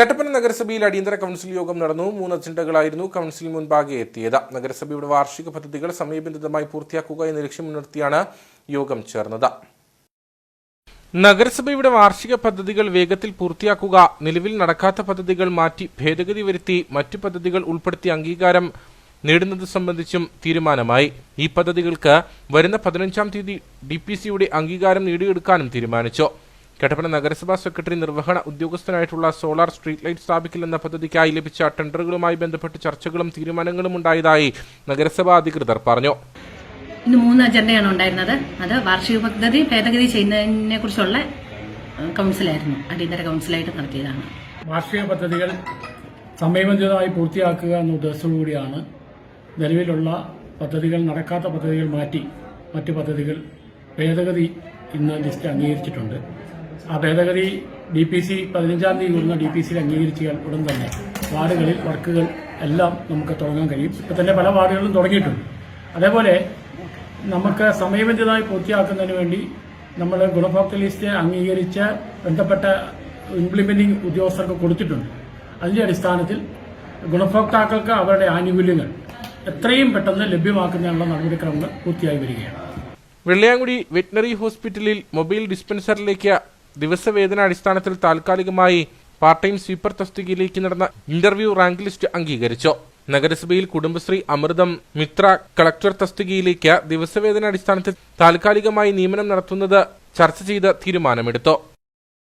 കട്ടപ്പന നഗരസഭയിൽ അടിയന്തര കൗൺസിൽ യോഗം നടന്നു. മൂന്ന് അജണ്ടകളായിരുന്നു കൗൺസിൽ മുൻപാകെ എത്തിയത്. നഗരസഭയുടെ വാർഷിക പദ്ധതികൾ സമയബന്ധിതമായി പൂർത്തിയാക്കുക എന്ന ലക്ഷ്യം മുൻനിർത്തിയാണ് യോഗം ചേർന്നത്. നഗരസഭയുടെ വാർഷിക പദ്ധതികൾ വേഗത്തിൽ പൂർത്തിയാക്കുക നിലവിൽ നടക്കാത്ത പദ്ധതികൾ മാറ്റി ഭേദഗതി വരുത്തി മറ്റു പദ്ധതികൾ ഉൾപ്പെടുത്തി അംഗീകാരം നേടുന്നത് സംബന്ധിച്ചും തീരുമാനമായി. ഈ പദ്ധതികൾക്ക് വരുന്ന പതിനഞ്ചാം തീയതി ഡി പി സിയുടെ അംഗീകാരം നേടിയെടുക്കാനും തീരുമാനിച്ചു. കട്ടപ്പന നഗരസഭാ സെക്രട്ടറി നിർവഹണ ഉദ്യോഗസ്ഥനായിട്ടുള്ള സോളാർ സ്ട്രീറ്റ് ലൈറ്റ് സ്ഥാപിക്കില്ലെന്ന എന്ന പദ്ധതിക്കായി ലഭിച്ച ടെൻഡറുകളുമായി ബന്ധപ്പെട്ട് ചർച്ചകളും തീരുമാനങ്ങളും ഉണ്ടായതായി നഗരസഭാ അധികൃതർ പറഞ്ഞു. ഇന്ന് മൂന്ന് അജണ്ടയാണ് ഉണ്ടായിരുന്നത്. അത് വാർഷിക പദ്ധതി ഭേദഗതി ചെയ്യുന്നതിനെ കുറിച്ചുള്ള കൗൺസിലായിരുന്നു. അടിയന്തര കൗൺസിലായിട്ട് നടത്തിയതാണ്. വാർഷിക പദ്ധതികൾ സമയബന്ധിതമായി പൂർത്തിയാക്കുക എന്ന ഉദ്ദേശത്തോടുകൂടിയാണ് നിലവിലുള്ള പദ്ധതികൾ നടക്കാത്ത പദ്ധതികൾ മാറ്റി മറ്റ് പദ്ധതികൾ ഭേദഗതി ഇന്ന് ലിസ്റ്റ് അംഗീകരിച്ചിട്ടുണ്ട്. ആ ഭേദഗതി ഡി പി സി പതിനഞ്ചാം തീയതി വരുന്ന ഡി പി സിയിൽ അംഗീകരിച്ചാൽ ഉടൻ തന്നെ. വാർഡുകളിൽ വർക്കുകൾ എല്ലാം നമുക്ക് തുടങ്ങാൻ കഴിയും. ഇപ്പം തന്നെ പല വാർഡുകളിലും തുടങ്ങിയിട്ടുണ്ട്. അതേപോലെ നമുക്ക് സമയബന്ധിതമായി പൂർത്തിയാക്കുന്നതിന് വേണ്ടി നമ്മൾ ഗുണഭോക്തൃ ലിസ്റ്റ് അംഗീകരിച്ച് ബന്ധപ്പെട്ട ഇംപ്ലിമെന്റിംഗ് ഉദ്യോഗസ്ഥർക്ക് കൊടുത്തിട്ടുണ്ട്. അതിന്റെ അടിസ്ഥാനത്തിൽ ഗുണഭോക്താക്കൾക്ക് അവരുടെ ആനുകൂല്യങ്ങൾ എത്രയും പെട്ടെന്ന് ലഭ്യമാക്കുന്നതിനുള്ള നടപടിക്രമങ്ങൾ പൂർത്തിയായി വരികയാണ്. വെള്ളിയാങ്കുടി വെറ്റിനറി ഹോസ്പിറ്റലിൽ മൊബൈൽ ഡിസ്പെൻസറിലേക്ക് ദിവസവേതന അടിസ്ഥാനത്തിൽ താൽക്കാലികമായി പാർട്ട് ടൈം സ്വീപ്പർ തസ്തികയിലേക്ക് നടന്ന ഇന്റർവ്യൂ റാങ്ക് ലിസ്റ്റ് അംഗീകരിച്ചു. നഗരസഭയിൽ കുടുംബശ്രീ അമൃതം മിത്ര കളക്ടർ തസ്തികയിലേക്ക് ദിവസവേതന അടിസ്ഥാനത്തിൽ താൽക്കാലികമായി നിയമനം നടത്തുന്നത് ചർച്ച ചെയ്ത് തീരുമാനമെടുത്തു.